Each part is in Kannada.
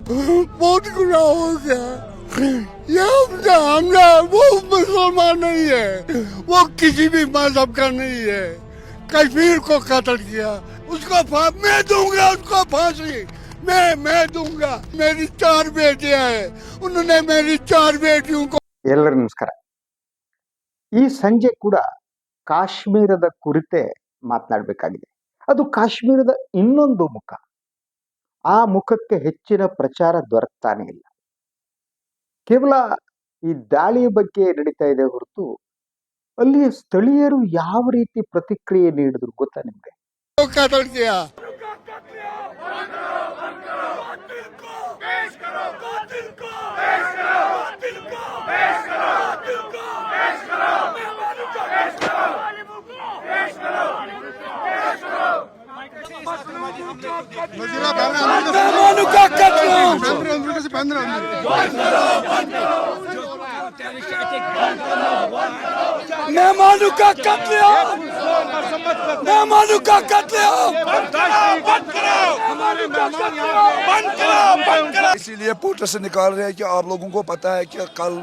बहुत गुना हो गया ये हमने हमने वो मुसलमान नहीं है वो किसी भी मजहब का नहीं है कश्मीर को कत्ल किया उसको फा- मैं दूंगा उसको फांसी मैं मैं दूंगा मेरी चार बेटियां हैं उन्होंने मेरी चार बेटियों को ಎಲ್ಲರ ನಮಸ್ಕಾರ ಈ ಸಂಜೆ ಕೂಡ ಕಾಶ್ಮೀರದ ಕುರಿತೇ ಮಾತನಾಡಬೇಕಾಗಿದೆ ಅದು ಕಾಶ್ಮೀರದ ಇನ್ನೊಂದು ಮುಖ ಆ ಮುಖಕ್ಕೆ ಹೆಚ್ಚಿನ ಪ್ರಚಾರ ದೊರಕ್ತಾನೆ ಇಲ್ಲ. ಕೇವಲ ಈ ದಾಳಿಯ ಬಗ್ಗೆ ನಡೀತಾ ಇದೆ ಹೊರತು ಅಲ್ಲಿಯ ಸ್ಥಳೀಯರು ಯಾವ ರೀತಿ ಪ್ರತಿಕ್ರಿಯೆ ನೀಡಿದ್ರು ಗೊತ್ತಾ ನಿಮ್ಗೆ? कत्ल। मेहमानों का कत्ल मेहमानों का कत्ल इसीलिए पोर्टर से निकाल रहे हैं कि आप लोगों को पता है कि कल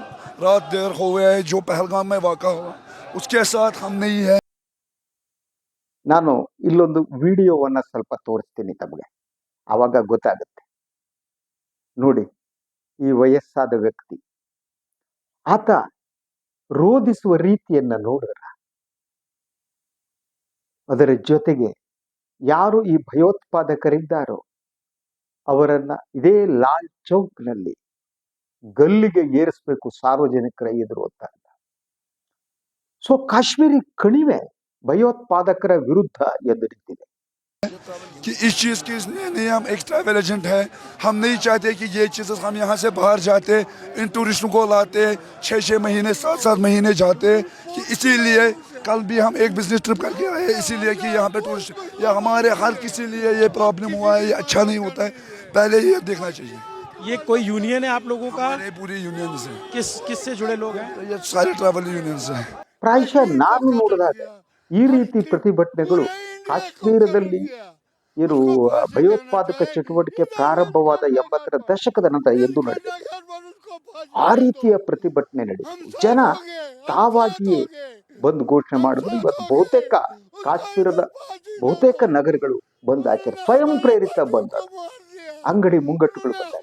रात देर हो गया है जो पहलगाम में वाक़ा हुआ उसके साथ हम नहीं है। ನಾನು ಇಲ್ಲೊಂದು ವಿಡಿಯೋವನ್ನ ಸ್ವಲ್ಪ ತೋರಿಸ್ತೀನಿ ತಮಗೆ. ಆವಾಗ ಗೊತ್ತಾಗುತ್ತೆ. ನೋಡಿ, ಈ ವಯಸ್ಸಾದ ವ್ಯಕ್ತಿ. ಆತ ರೋಧಿಸುವ ರೀತಿಯನ್ನ ನೋಡಿದ್ರ ಅದರ ಜೊತೆಗೆ ಯಾರು ಈ ಭಯೋತ್ಪಾದಕರಿದ್ದಾರೋ, ಅವರನ್ನ ಇದೇ ಲಾಲ್ ಚೌಕ್ನಲ್ಲಿ ಗಲ್ಲಿಗೆ ಏರಿಸಬೇಕು ಸಾರ್ವಜನಿಕರ ಎದುರು ಅಂತ. ಸೊ, ಕಾಶ್ಮೀರಿ ಕಣಿವೆ ಭಯೋತ್ಪಾದಕರ ವಿರುದ್ಧ ಎದ್ದು ನಿಂತಿದೆ कि इस चीज़ की इसलिए नहीं हम एक ट्रैवल एजेंट है हम नहीं चाहते कि ये चीज़ हम यहाँ से बाहर जाते इन टूरिस्टों को लाते छः छः महीने सात सात महीने जाते कि इसीलिए कल भी हम एक बिजनेस ट्रिप करके आए इसीलिए कि यहाँ पे टूरिस्ट या हमारे हर किसी लिए ये प्रॉब्लम हुआ है ये अच्छा नहीं होता है पहले ये देखना चाहिए ये कोई यूनियन है आप लोगों का हमारे पूरी यूनियन से किस किससे जुड़े लोग हैं ये सारे ट्रैवल यूनियन से हैं ಪ್ರಾಯಶಃ ನಾನು ನೋಡಿದಾಗ ಈ ರೀತಿ ಪ್ರತಿಭಟನೆಗಳು ಕಾಶ್ಮೀರದಲ್ಲಿ ಏನು ಭಯೋತ್ಪಾದಕ ಚಟುವಟಿಕೆ ಪ್ರಾರಂಭವಾದ ಎಂಬತ್ತರ ದಶಕದ ನಂತರ ಎಂದು ನಡೆದಿದೆ. ಆ ರೀತಿಯ ಪ್ರತಿಭಟನೆ ನಡೆಯಿತು ಜನ ತಾವಾಗಿಯೇ ಬಂದು ಘೋಷಣೆ ಮಾಡಿದ್ರು. ಇವತ್ತು ಬಹುತೇಕ ಕಾಶ್ಮೀರದ ಬಹುತೇಕ ನಗರಗಳು ಬಂದ್ ಸ್ವಯಂ ಪ್ರೇರಿತ ಬಂದ ಅಂಗಡಿ ಮುಂಗಟ್ಟುಗಳು ಬಂದ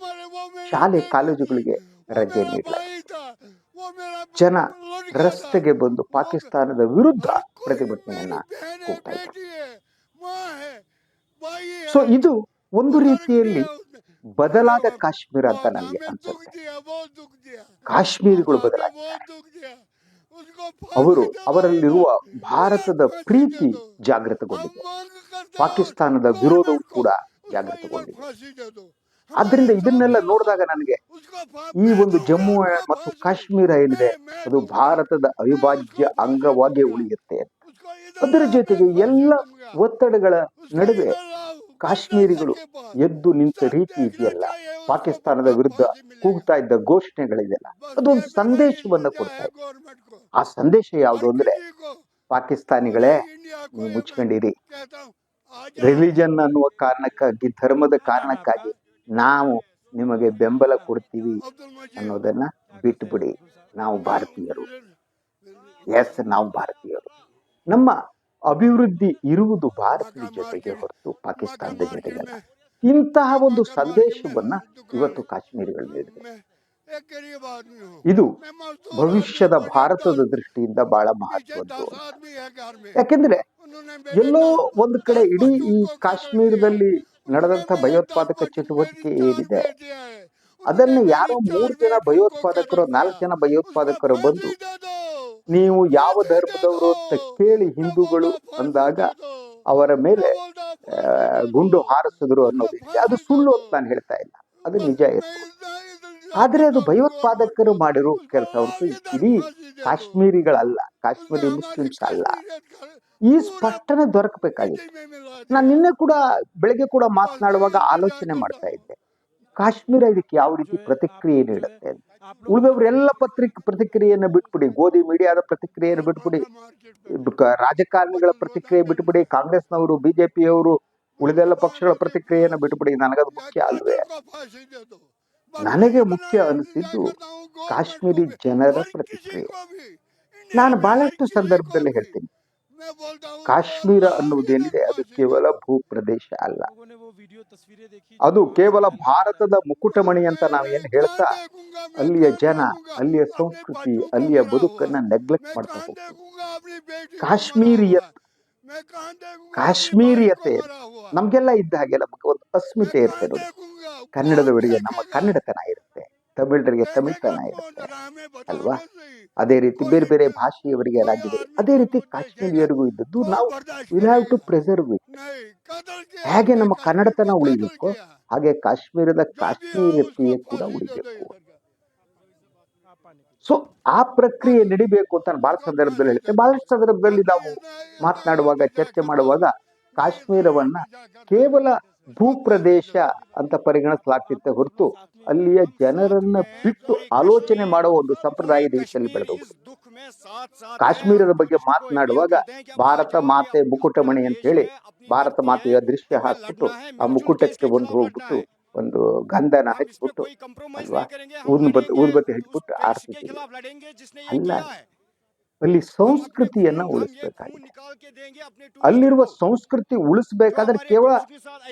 ಶಾಲೆ, ಕಾಲೇಜುಗಳಿಗೆ ರಜೆ ನೀಡಲಾಗಿದೆ. ಜನ ರಸ್ತೆಗೆ ಬಂದು ಪಾಕಿಸ್ತಾನದ ವಿರುದ್ಧ ಪ್ರತಿಭಟನೆಯನ್ನ ಕೂಗ್ತಾ ಇದ್ರು ಸೊ ಇದು ಒಂದು ರೀತಿಯಲ್ಲಿ ಬದಲಾದ ಕಾಶ್ಮೀರ ಅಂತ ನನಗೆ ಅನ್ಸುತ್ತೆ. ಕಾಶ್ಮೀರಿಗಳು ಬದಲಾಗಿದ್ದಾರೆ ಅವರು ಅವರಲ್ಲಿರುವ ಭಾರತದ ಪ್ರೀತಿ ಜಾಗೃತಗೊಂಡಿದೆ. ಪಾಕಿಸ್ತಾನದ ವಿರೋಧವು ಕೂಡ ಜಾಗೃತಗೊಂಡಿದೆ. ಆದ್ರಿಂದ ಇದನ್ನೆಲ್ಲ ನೋಡಿದಾಗ ನನಗೆ ಈ ಒಂದು ಜಮ್ಮು ಮತ್ತು ಕಾಶ್ಮೀರ ಏನಿದೆ, ಅದು ಭಾರತದ ಅವಿಭಾಜ್ಯ ಅಂಗವಾಗಿ ಉಳಿಯುತ್ತೆ. ಅದರ ಜೊತೆಗೆ ಎಲ್ಲ ಒತ್ತಡಗಳ ನಡುವೆ ಕಾಶ್ಮೀರಿಗಳು ಎದ್ದು ನಿಂತ ರೀತಿ ಇದೆಯಲ್ಲ. ಪಾಕಿಸ್ತಾನದ ವಿರುದ್ಧ ಕೂಗ್ತಾ ಇದ್ದ ಘೋಷಣೆಗಳಿದೆಯಲ್ಲ ಅದೊಂದು ಸಂದೇಶವನ್ನ ಕೊಡ್ತಾ ಇದೆ. ಆ ಸಂದೇಶ ಯಾವುದು ಅಂದ್ರೆ, ಪಾಕಿಸ್ತಾನಿಗಳೇ, ನೀವು ಮುಚ್ಕೊಂಡಿರಿ. ರಿಲಿಜನ್ ಅನ್ನುವ ಕಾರಣಕ್ಕಾಗಿ, ಧರ್ಮದ ಕಾರಣಕ್ಕಾಗಿ ನಾವು ನಿಮಗೆ ಬೆಂಬಲ ಕೊಡ್ತೀವಿ ಅನ್ನೋದನ್ನ ಬಿಟ್ಟುಬಿಡಿ ನಾವು ಭಾರತೀಯರು. ಎಸ್ ನಾವು ಭಾರತೀಯರು. ನಮ್ಮ ಅಭಿವೃದ್ಧಿ ಇರುವುದು ಭಾರತದ ಜೊತೆಗೆ ಹೊರತು ಪಾಕಿಸ್ತಾನದ ಜೊತೆಗೆ ಇಂತಹ ಒಂದು ಸಂದೇಶವನ್ನ ಇವತ್ತು ಕಾಶ್ಮೀರಿಗಳು ನೀಡಿದೆ. ಇದು ಭವಿಷ್ಯದ ಭಾರತದ ದೃಷ್ಟಿಯಿಂದ ಬಹಳ ಮಹತ್ವದ್ದು. ಯಾಕೆಂದ್ರೆ ಎಲ್ಲೋ ಒಂದು ಕಡೆ ಇಡೀ ಈ ಕಾಶ್ಮೀರದಲ್ಲಿ ನಡೆದಂತ ಭಯೋತ್ಪಾದಕ ಚಟುವಟಿಕೆ ಏನಿದೆ, ಅದನ್ನ ಯಾರು ಮೂರು ಜನ ಭಯೋತ್ಪಾದಕರು, ನಾಲ್ಕು ಜನ ಭಯೋತ್ಪಾದಕರು ಬಂದು ನೀವು ಯಾವ ಧರ್ಮದವರು ಅಂತ ಕೇಳಿ ಹಿಂದೂಗಳು ಅಂದಾಗ ಅವರ ಮೇಲೆ ಗುಂಡು ಹಾರಿಸಿದ್ರು ಅನ್ನೋದು ಅದು ಸುಳ್ಳು ಅಂತ ನಾನು ಹೇಳ್ತಾ ಇಲ್ಲ. ಅದು ನಿಜ ಇತ್ತು ಆದ್ರೆ ಅದು ಭಯೋತ್ಪಾದಕರು ಮಾಡಿರೋ ಕೆಲಸ ಹೊರತು ಇಡೀ ಕಾಶ್ಮೀರಿಗಳಲ್ಲ, ಕಾಶ್ಮೀರಿ ಮುಸ್ಲಿಮ್ಸ್ ಅಲ್ಲ. ಈ ಸ್ಪಷ್ಟನೆ ದೊರಕಬೇಕಾಗಿತ್ತು. ನಾನು ನಿನ್ನೆ ಕೂಡ ಬೆಳಗ್ಗೆ ಕೂಡ ಮಾತನಾಡುವಾಗ ಆಲೋಚನೆ ಮಾಡ್ತಾ ಇದ್ದೆ. ಕಾಶ್ಮೀರ ಇದಕ್ಕೆ ಯಾವ ರೀತಿ ಪ್ರತಿಕ್ರಿಯೆ ನೀಡುತ್ತೆ ಉಳಿದವರೆಲ್ಲ ಪತ್ರಿಕೆ, ಪ್ರತಿಕ್ರಿಯೆಯನ್ನು ಬಿಟ್ಬಿಡಿ. ಗೋಧಿ ಮೀಡಿಯಾದ ಪ್ರತಿಕ್ರಿಯೆಯನ್ನು ಬಿಟ್ಬಿಡಿ. ರಾಜಕಾರಣಿಗಳ ಪ್ರತಿಕ್ರಿಯೆ ಬಿಟ್ಬಿಡಿ. ಕಾಂಗ್ರೆಸ್ನವರು, ಬಿಜೆಪಿಯವರು ಉಳಿದೆಲ್ಲ ಪಕ್ಷಗಳ ಪ್ರತಿಕ್ರಿಯೆಯನ್ನು ಬಿಟ್ಬಿಡಿ. ನನಗದು ಮುಖ್ಯ ಅಲ್ವೇ. ನನಗೆ ಮುಖ್ಯ ಅನಿಸಿದ್ದು ಕಾಶ್ಮೀರಿ ಜನರ ಪ್ರತಿಕ್ರಿಯೆ. ನಾನು ಬಹಳಷ್ಟು ಸಂದರ್ಭದಲ್ಲಿ ಹೇಳ್ತೀನಿ. ಕಾಶ್ಮೀರ ಅನ್ನುವುದೇನಿದೆ? ಅದು ಕೇವಲ ಭೂಪ್ರದೇಶ ಅಲ್ಲ. ಅದು ಕೇವಲ ಭಾರತದ ಮುಕುಟಮಣಿ ಅಂತ ನಾವು ಏನು ಹೇಳ್ತಾ? ಅಲ್ಲಿಯ ಜನ, ಅಲ್ಲಿಯ ಸಂಸ್ಕೃತಿ, ಅಲ್ಲಿಯ ಬದುಕನ್ನ ನೆಗ್ಲೆಕ್ಟ್ ಮಾಡ್ತಾ ಹೋಗ್ತೀವಿ ಕಾಶ್ಮೀರಿಯ ಕಾಶ್ಮೀರಿಯತೆ ನಮ್ಗೆಲ್ಲ ಇದ್ದ ಹಾಗೆಲ್ಲ ಒಂದು ಅಸ್ಮಿತೆ ಇರುತ್ತೆ ನೋಡಿ. ಕನ್ನಡದವರಿಗೆ ನಮ್ಮ ಕನ್ನಡತನ ಇರುತ್ತೆ. ತಮಿಳರಿಗೆ ತಮಿಳ್ತನ ಇರುತ್ತೆ ಅಲ್ವಾ? ಅದೇ ರೀತಿ ಬೇರೆ ಬೇರೆ ಭಾಷೆಯವರಿಗೆ ರಾಜ್ಯದ ಅದೇ ರೀತಿ ಕಾಶ್ಮೀರಿಯರಿಗೂ ಇದ್ದದ್ದು ನಾವು will have to preserve it ಹೇಗೆ ನಮ್ಮ ಕನ್ನಡತನ ಉಳಿಬೇಕು. ಹಾಗೆ ಕಾಶ್ಮೀರದ ಕಾಶ್ಮೀರತೆಯೇ ಕೂಡ ಉಳಿಬೇಕು. ಸೊ ಆ ಪ್ರಕ್ರಿಯೆ ನಡಿಬೇಕು ಅಂತ ಬಹಳ ಸಂದರ್ಭದಲ್ಲಿ ಹೇಳ್ತೇನೆ. ಬಹಳಷ್ಟು ಸಂದರ್ಭದಲ್ಲಿ ನಾವು ಮಾತನಾಡುವಾಗ, ಚರ್ಚೆ ಮಾಡುವಾಗ ಕಾಶ್ಮೀರವನ್ನ ಕೇವಲ ಭೂಪ್ರದೇಶ ಅಂತ ಪರಿಗಣಿಸಲಾಗ್ತಿತ್ತೆ ಹೊರತು ಅಲ್ಲಿಯ ಜನರನ್ನ ಬಿಟ್ಟು ಆಲೋಚನೆ ಮಾಡುವ ಒಂದು ಸಂಪ್ರದಾಯ ದೇಶದಲ್ಲಿ ಬೆಳೆದು ಕಾಶ್ಮೀರದ ಬಗ್ಗೆ ಮಾತನಾಡುವಾಗ ಭಾರತ ಮಾತೆ ಮುಕುಟಮಣಿ ಅಂತ ಹೇಳಿ ಭಾರತ ಮಾತೆಯ ದೃಶ್ಯ ಹಾಕ್ಬಿಟ್ಟು ಆ ಮುಕುಟಕ್ಕೆ ಒಂದು ಹೋಗ್ಬಿಟ್ಟು ಒಂದು ಗಂಧನ ಹಚ್ಬಿಟ್ಟು ಅಲ್ವಾ? ಊದ್ಬತ್ತಿ ಊದ್ಬತ್ತಿ ಹಚ್ಬಿಟ್ಟು ಆರಿಸ್ತೀವಿ ಅಲ್ಲ ಅಲ್ಲಿ ಸಂಸ್ಕೃತಿಯನ್ನ ಉಳಿಸ್ಬೇಕಾಗಿದೆ. ಅಲ್ಲಿರುವ ಸಂಸ್ಕೃತಿ ಉಳಿಸ್ಬೇಕಾದ್ರೆ ಕೇವಲ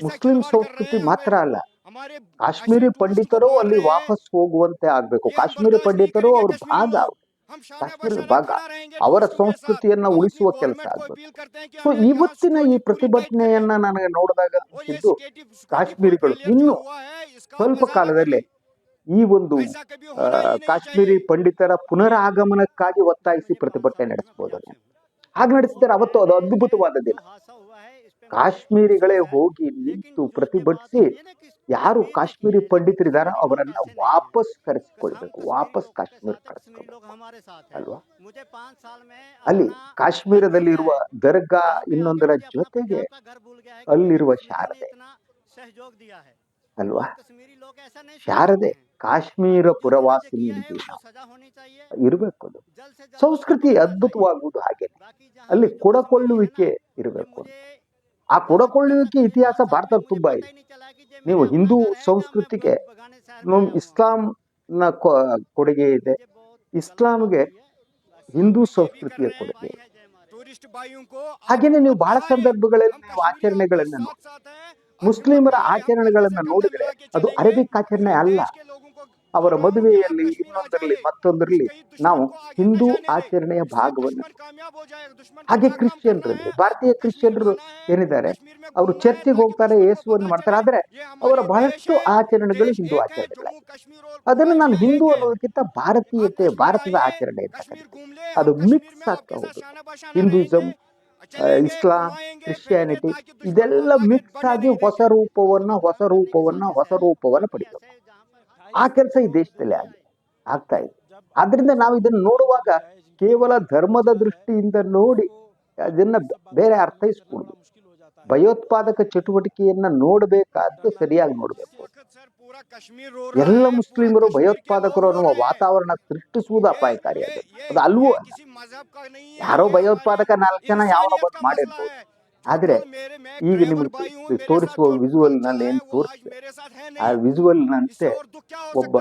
ಮುಸ್ಲಿಂ ಸಂಸ್ಕೃತಿ ಮಾತ್ರ ಅಲ್ಲ. ಕಾಶ್ಮೀರಿ ಪಂಡಿತರು ಅಲ್ಲಿ ವಾಪಸ್ ಹೋಗುವಂತೆ ಆಗ್ಬೇಕು. ಕಾಶ್ಮೀರಿ ಪಂಡಿತರು ಅವ್ರ ಭಾಗ. ಕಾಶ್ಮೀರದ ಭಾಗ. ಅವರ ಸಂಸ್ಕೃತಿಯನ್ನ ಉಳಿಸುವ ಕೆಲಸ ಆಗ್ಬೇಕು. ಸೊ ಇವತ್ತಿನ ಈ ಪ್ರತಿಭಟನೆಯನ್ನ ನನಗೆ ನೋಡಿದಾಗ ಕಾಶ್ಮೀರಿಗಳು. ಇನ್ನು ಸ್ವಲ್ಪ ಕಾಲದಲ್ಲಿ ಈ ಒಂದು ಕಾಶ್ಮೀರಿ ಪಂಡಿತರ ಪುನರಾಗಮನಕ್ಕಾಗಿ ಒತ್ತಾಯಿಸಿ ಪ್ರತಿಭಟನೆ ನಡೆಸಬಹುದು. ಹಾಗೆ ನಡೆಸಿದ್ದಾರೆ ಅವತ್ತು ಅದು ಅದ್ಭುತವಾದ ದಿನ ಕಾಶ್ಮೀರಿಗಳೇ ಹೋಗಿ ನಿಂತು ಪ್ರತಿಭಟಿಸಿ ಯಾರು ಕಾಶ್ಮೀರಿ ಪಂಡಿತರಿದಾರೋ ಅವರನ್ನ ವಾಪಸ್ ಕರೆಸಿಕೊಳ್ಬೇಕು. ವಾಪಸ್ ಕಾಶ್ಮೀರ ಕರೆಸ್ಕೊಳ್ಬೇಕು. ಅಲ್ವಾ? ಅಲ್ಲಿ ಕಾಶ್ಮೀರದಲ್ಲಿರುವ ದರ್ಗಾ ಇನ್ನೊಂದರ ಜೊತೆಗೆ ಅಲ್ಲಿರುವ ಶಾರದೆ. ಅಲ್ವಾ? ಶಾರದೆ. ಕಾಶ್ಮೀರ ಪುರವಾಸಿನಿ ಅಂತೀವಿ ನಾವು ಇರಬೇಕು. ಅದು ಸಂಸ್ಕೃತಿ ಅದ್ಭುತವಾಗುವುದು ಹಾಗೆ ಅಲ್ಲಿ ಕೊಡಕೊಳ್ಳುವಿಕೆ ಇರಬೇಕು. ಆ ಕೊಡಕೊಳ್ಳುವಿಕೆ ಇತಿಹಾಸ ಭಾರತದ ತುಂಬಾ ಇದೆ. ನೀವು ಹಿಂದೂ ಸಂಸ್ಕೃತಿಗೆ ಇಸ್ಲಾಂನ ಕೊಡುಗೆ ಇದೆ. ಇಸ್ಲಾಂಗೆ ಹಿಂದೂ ಸಂಸ್ಕೃತಿಯ ಕೊಡುಗೆ ಇದೆ. ಹಾಗೇನೆ ನೀವು ಬಹಳ ಸಂದರ್ಭಗಳಲ್ಲಿ ನೀವು ಆಚರಣೆಗಳನ್ನ ಮುಸ್ಲಿಮರ ಆಚರಣೆಗಳನ್ನ ನೋಡಿದ್ರೆ ಅದು ಅರೇಬಿಕ್ ಆಚರಣೆ ಅಲ್ಲ. ಅವರ ಮದುವೆಯಲ್ಲಿ ಇನ್ನೊಂದರಲ್ಲಿ ಮತ್ತೊಂದರಲ್ಲಿ ನಾವು ಹಿಂದೂ ಆಚರಣೆಯ ಭಾಗವನ್ನು ಹಾಗೆ ಕ್ರಿಶ್ಚಿಯನ್ರಲ್ಲಿ, ಭಾರತೀಯ ಕ್ರಿಶ್ಚಿಯನ್ರು ಏನಿದ್ದಾರೆ, ಅವರು ಚರ್ಚಿಗೆ ಹೋಗ್ತಾರೆ, ಯೇಸುವನ್ನು ಮಾಡ್ತಾರೆ, ಆದರೆ ಅವರ ಬಹಳಷ್ಟು ಆಚರಣೆಗಳು ಹಿಂದೂ ಆಚರಣೆಗಳೇ. ಅದನ್ನು ನಾನು ಹಿಂದೂ ಅನ್ನೋದಕ್ಕಿಂತ ಭಾರತೀಯತೆ, ಭಾರತದ ಆಚರಣೆ. ಅದು ಮಿಕ್ಸ್ ಆಗ್ತಾ ಹೋಗುತ್ತೆ. ಹಿಂದೂಯಿಸಂ ಇಸ್ಲಾಂ ಕ್ರಿಶ್ಚಿಯಾನಿಟಿ ಇದೆಲ್ಲ ಮಿಕ್ಸ್ ಆಗಿ ಹೊಸ ರೂಪವನ್ನ ಹೊಸ ರೂಪವನ್ನ ಹೊಸ ರೂಪವನ್ನ ಪಡೆಯುತ್ತೆ. ಆ ಕೆಲಸ ಈ ದೇಶದಲ್ಲಿ ಆಗಿ ಆಗ್ತಾ ಇದೆ. ಆದ್ರಿಂದ ನಾವು ಇದನ್ನು ನೋಡುವಾಗ ಕೇವಲ ಧರ್ಮದ ದೃಷ್ಟಿಯಿಂದ ನೋಡಿ ಅದನ್ನ ಬೇರೆ ಅರ್ಥೈಸ್ಕೊಡುದು ಭಯೋತ್ಪಾದಕ ಚಟುವಟಿಕೆಯನ್ನ ನೋಡಬೇಕಾದ್ದು ಸರಿಯಾಗಿ ನೋಡಬೇಕು. ಎಲ್ಲ ಮುಸ್ಲಿಮರು ಭಯೋತ್ಪಾದಕರು ಅನ್ನುವ ವಾತಾವರಣ ಸೃಷ್ಟಿಸುವುದು ಅಪಾಯಕಾರಿಯಾಗಿದೆ ಅದು ಅಲ್ವೂ ಯಾರೋ ಭಯೋತ್ಪಾದಕ ನಾಲ್ಕು ಜನ ಯಾವ ಬಂದು ಮಾಡಿರ್ಬೋದು. ಆದ್ರೆ ಈಗ ನಿಮಗೆ ತೋರಿಸುವ ವಿಜುವಲ್ನಲ್ಲಿ ಏನ್ ತೋರಿಸಿದೆ ಆ ವಿಜುವಲ್ ನಂತೆ ಒಬ್ಬ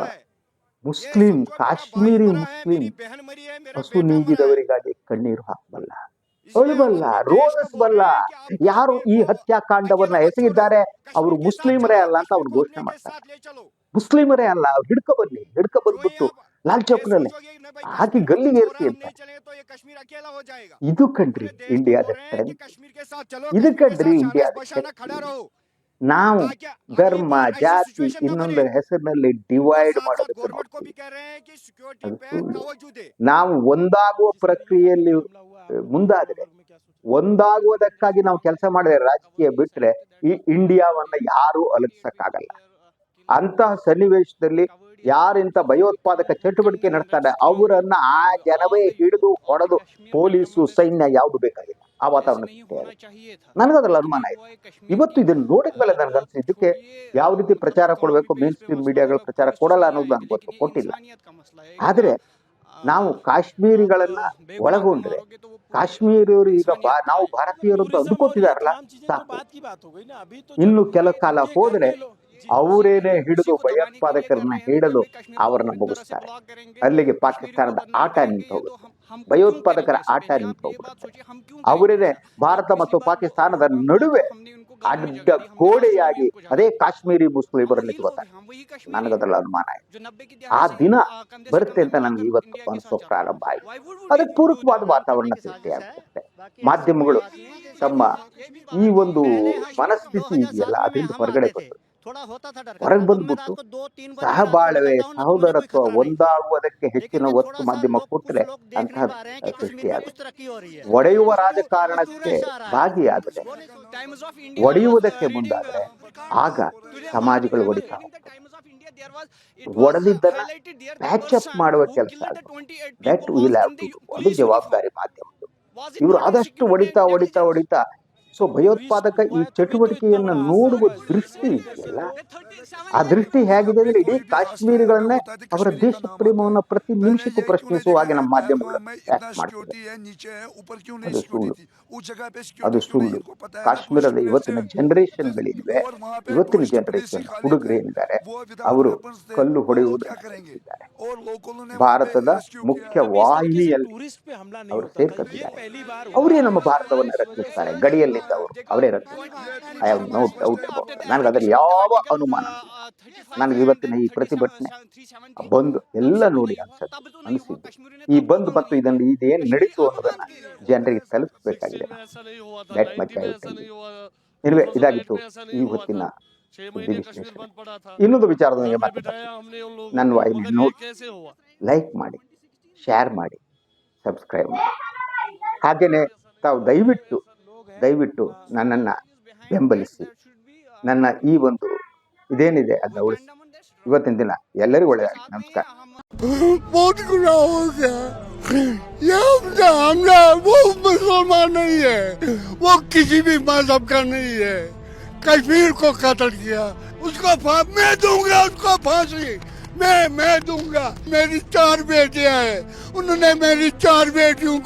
ಮುಸ್ಲಿಂ ಕಾಶ್ಮೀರಿ ಮುಸ್ಲಿಂ ಹಸು ನೀಗಿದವರಿಗಾಗಿ ಕಣ್ಣೀರು ಹಾಕಬಲ್ಲ. ಅಳಬಲ್ಲ ರೋಧಿಸಬಲ್ಲ ಯಾರು ಈ ಹತ್ಯಾಕಾಂಡವನ್ನ ಎಸಗಿದ್ದಾರೆ ಅವರು ಮುಸ್ಲಿಮರೇ ಅಲ್ಲ ಅಂತ ಅವ್ರು ಘೋಷಣೆ ಮಾಡ್ತಾರೆ. ಮುಸ್ಲಿಮರೇ ಅಲ್ಲ ಅವ್ರು ಹಿಡ್ಕೊ ಬನ್ನಿ ಹಿಡ್ಕೊ ಬಂದ್ಬಿಟ್ಟು. ಲಾಲ್ ಚೌಕ್ನಲ್ಲಿ ಹಾಕಿ ಗಲ್ಲಿಗೆ ಏರ್ಸಿ ಅಂತ ಇದು ಕಂಡ್ರಿ ಇಂಡಿಯಾದ ಇದು ಕಂಡ್ರಿ ಇಂಡಿಯಾದ ನಾವು ಧರ್ಮ ಜಾತಿ ಇನ್ನೊಂದು ಹೆಸರಿನಲ್ಲಿ ಡಿವೈಡ್ ಮಾಡಬೇಕು. ನಾವು ಒಂದಾಗುವ ಪ್ರಕ್ರಿಯೆಯಲ್ಲಿ ಮುಂದಾದ್ರೆ ಒಂದಾಗುವುದಕ್ಕಾಗಿ ನಾವು ಕೆಲಸ ಮಾಡಿದ್ರೆ ರಾಜಕೀಯ ಬಿಟ್ರೆ ಈ ಇಂಡಿಯಾವನ್ನ ಯಾರು ಅಲಗಿಸಕ್ಕಾಗಲ್ಲ. ಅಂತಹ ಸನ್ನಿವೇಶದಲ್ಲಿ ಯಾರಿಂತ ಭಯೋತ್ಪಾದಕ ಚಟುವಟಿಕೆ ನಡೆಸ್ತಾರೆ ಅವರನ್ನ ಆ ಜನವೇ ಹಿಡಿದು ಹೊಡೆದು ಪೊಲೀಸು ಸೈನ್ಯ ಯಾವುದು ಬೇಕಾಗಿಲ್ಲ. ಆ ವಾತಾವರಣ. ನನಗದ್ರಲ್ಲಿ ಅನುಮಾನ ಇದೆ. ಇವತ್ತು ಇದನ್ನ ನೋಡಿದ್ಮೇಲೆ ನನಗನ್ಸಿ ಇದಕ್ಕೆ ಯಾವ ರೀತಿ ಪ್ರಚಾರ ಕೊಡಬೇಕು ಮೇನ್ ಸ್ಟ್ರೀಮ್ ಮೀಡಿಯಾಗಳು ಪ್ರಚಾರ ಕೊಡಲ್ಲ ಅನ್ನೋದು ನನಗೆ ಗೊತ್ತು ಕೊಟ್ಟಿಲ್ಲ. ಆದ್ರೆ ನಾವು ಕಾಶ್ಮೀರಿಗಳನ್ನ ಒಳಗೊಂಡ್ರೆ ಕಾಶ್ಮೀರಿಯವರು ಈಗ ಬಾ- ನಾವು ಭಾರತೀಯರು ಅಂತ ಅಂದ್ಕೋತಿದಾರಲ್ಲ ಸಾಕು ಇನ್ನು ಕೆಲ ಕಾಲ ಹೋದ್ರೆ ಅವರೇನೆ ಹಿಡಿದು ಭಯೋತ್ಪಾದಕರನ್ನ ಹಿಡಿದು ಅವರನ್ನ ಮುಗಿಸ್ತಾರೆ ಅಲ್ಲಿಗೆ ಪಾಕಿಸ್ತಾನದ ಆಟ ನಿಂತು ಹೋಗುತ್ತೆ ಭಯೋತ್ಪಾದಕರ ಆಟ ನಿಂತು ಹೋಗುತ್ತೆ ಅವರೇನೆ ಭಾರತ ಮತ್ತು ಪಾಕಿಸ್ತಾನದ ನಡುವೆ ಅಡ್ಡ ಗೋಡೆಯಾಗಿ ಅದೇ ಕಾಶ್ಮೀರಿ ಮುಸ್ಲಿಮರು ನಿಂತ್ಕೋತಾರೆ ನನಗದ್ರಲ್ಲಿ ಅನುಮಾನ ಆಯ್ತು. ಆ ದಿನ ಬರುತ್ತೆ ಅಂತ ನನಗೆ ಇವತ್ತು ಅನಿಸೋ ಪ್ರಾರಂಭ ಆಯ್ತು. ಅದಕ್ಕೆ ಪೂರಕವಾದ ವಾತಾವರಣ ಸೃಷ್ಟಿಯಾಗುತ್ತೆ ಮಾಧ್ಯಮಗಳು ತಮ್ಮ ಈ ಒಂದು ಮನಸ್ಥಿತಿ ಇದೆಯಲ್ಲ ಅದರಿಂದ ಹೊರಗಡೆ ಬಂತು. ಹೊರಗೆ ಬಂದ್ಬಿಟ್ಟು ಸಹಬಾಳ್ವೆ, ಸಹೋದರತ್ವ ಒಂದಾಗುವುದಕ್ಕೆ ಹೆಚ್ಚಿನ ಒತ್ತು ಮಾಧ್ಯಮ ಕೊಟ್ಟರೆ ಅಂತಹ ಸೃಷ್ಟಿಯಾಗುತ್ತೆ. ಒಡೆಯುವ ರಾಜಕಾರಣಕ್ಕೆ ಭಾಗಿಯಾದರೆ, ಒಡೆಯುವುದಕ್ಕೆ ಮುಂದಾದ್ರೆ ಆಗ ಸಮಾಜಗಳು ಒಡಿತಾ ಒಡೆದಿದ್ದನ್ನ ಪ್ಯಾಚ್ ಅಪ್ ಮಾಡುವ ಕೆಲಸ ದಟ್ ಜವಾಬ್ದಾರಿ ಮಾಧ್ಯಮದ್ದು ಇವರು ಆದಷ್ಟು ಹೊಡಿತಾ ಹೊಡಿತಾ ಹೊಡಿತಾ ಸೊ ಭಯೋತ್ಪಾದಕ ಈ ಚಟುವಟಿಕೆಯನ್ನು ನೋಡುವ ದೃಷ್ಟಿ ಇದೆಯಲ್ಲ? ಆ ದೃಷ್ಟಿ ಹೇಗಿದೆ ಅಂದ್ರೆ ಇಡೀ ಕಾಶ್ಮೀರಿಗಳನ್ನೇ ಅವರ ದೇಶ ಪ್ರೇಮವನ್ನು ಪ್ರತಿ ನಿಮಿಷಕ್ಕೂ ಪ್ರಶ್ನಿಸುವ ಹಾಗೆ ನಮ್ಮ ಮಾಧ್ಯಮಗಳು ಅದು ಸುಳ್ಳು. ಕಾಶ್ಮೀರದ ಇವತ್ತಿನ ಜನರೇಷನ್ ಗಳಿವೆ ಇವತ್ತಿನ ಜನರೇಷನ್ ಹುಡುಗರೇನಿದ್ದಾರೆ ಅವರು ಕಲ್ಲು ಹೊಡೆಯುವುದು ಭಾರತದ ಮುಖ್ಯ ವಾಹಿನಿಯಲ್ಲಿ ಅವರು ಸೇರ್ಕೊತಿದ್ದಾರೆ ಅವರೇ ನಮ್ಮ ಭಾರತವನ್ನು ರಕ್ಷಿಸ್ತಾರೆ? ಗಡಿಯಲ್ಲಿ ಗಡಿಯಲ್ಲಿದ್ದ ಅವರು ಅವರೇ ಇರುತ್ತೆ I have no doubt about ನನಗೆ ಅದರಲ್ಲಿ ಯಾವ ಅನುಮಾನ. ನನಗೆ ಇವತ್ತಿನ ಈ ಪ್ರತಿಭಟನೆ ಬಂದು ಎಲ್ಲ ನೋಡಿ ಅನ್ಸುತ್ತೆ, ಅನಿಸಿದ್ದು. ಈ ಬಂದ್ ಮತ್ತು ಇದನ್ನು ಇದೇನು ನಡೀತು ಅನ್ನೋದನ್ನ ಜನರಿಗೆ ತಲುಪಿಸಬೇಕಾಗಿದೆ. That much. ಇರುವೆ, ಇದಾಗಿತ್ತು ಈ ಹೊತ್ತಿನ ಇನ್ನೊಂದು ವಿಚಾರದ ಬರ್ತೀನಿ. ನನ್ನ ನೋಡಿ ಲೈಕ್ ಮಾಡಿ ಶೇರ್ ಮಾಡಿ ಸಬ್ಸ್ಕ್ರೈಬ್ ಮಾಡಿ. ಹಾಗೆಯೇ ತಾವು ದಯವಿಟ್ಟು ದಯವಿಟ್ಟು ನನ್ನನ್ನು ಬೆಂಬಲಿಸಿ ನನ್ನ ಈ ಒಂದು ಇದೇನಿದೆ ಅದನ್ನ ಉಳಿಸಿ ಇವತ್ತಿನ ದಿನ ಎಲ್ಲರಿಗೂ ಒಳ್ಳೆಯದಾಗಲಿ ನಮಸ್ಕಾರ बहुत गुना हो गया ये हमने हमने वो मुसलमान नहीं है वो किसी भी मजहब का नहीं है कश्मीर को कत्ल किया उसको फा- मैं दूंगा उसको फांसी मैं मैं दूंगा मेरी चार बेटियां हैं उन्होंने मेरी चार बेटियों को